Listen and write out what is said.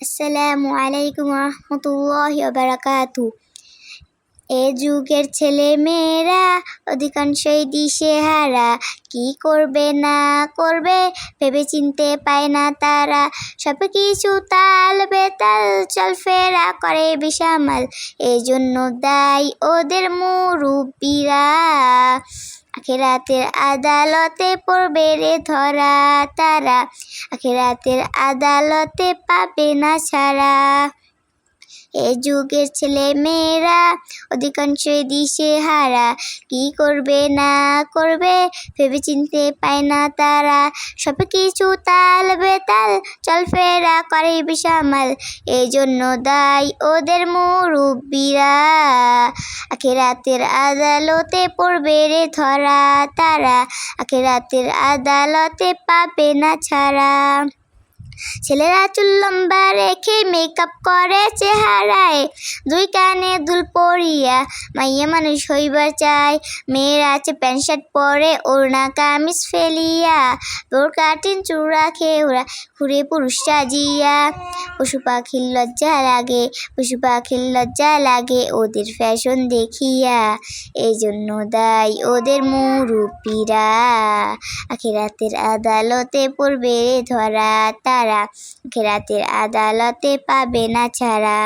আসসালামু আলাইকুম রহমতুল্লাহ বারাকাতু। এ যুগের ছেলে মেয়েরা অধিকাংশই দিশে হারা কি করবে না করবে ভেবে চিনতে পায় না তারা। সব কিছু তাল বেতাল চলফেরা করে বিশামাল এই জন্য দায় ওদের মুরুব্বিরা। আখেরাতের আদালতে পড়বে রে ধরা তারা। আখেরাতের আদালতে পাবে না ছাড়া এ যুগের ছেলে মেয়েরা অধিকাংশই দিশে হারা। কি করবে না করবে ভেবে চিনতে পায় না তারা। সব কিছু তাল বেতাল, চল ফেরা করে বিশামাল। এই জন্য দায় ওদের মুরুব্বিরা। আখেরাতের আদালতে পড়বে রে ধরা তারা। আখেরাতের আদালতে পাবে না ছাড়া। ছেলেরা চুল লম্বা রেখে মেকআপ করে চেহারায়। দুই কানে দুল পরিয়া মাইয়া মানুষ হইবার চায়। মেয়েরা আছে প্যান্ট শার্ট পরে, ওড়না কামিজ ফেলিয়া। তোর কাটিন চূড়া খেয়ে ওরা ঘুরে পুরুষ সাজিয়া। পশু পাখির লজ্জা লাগে, পশু পাখির লজ্জা লাগে, ওদের ফ্যাশন দেখিয়া। এই জন্য দায় ওদের মুরুব্বিরা। আখেরাতের আদালতে পড়বে ধরা তারা। আখেরাতের আদালতে পাবে না ছাড়া।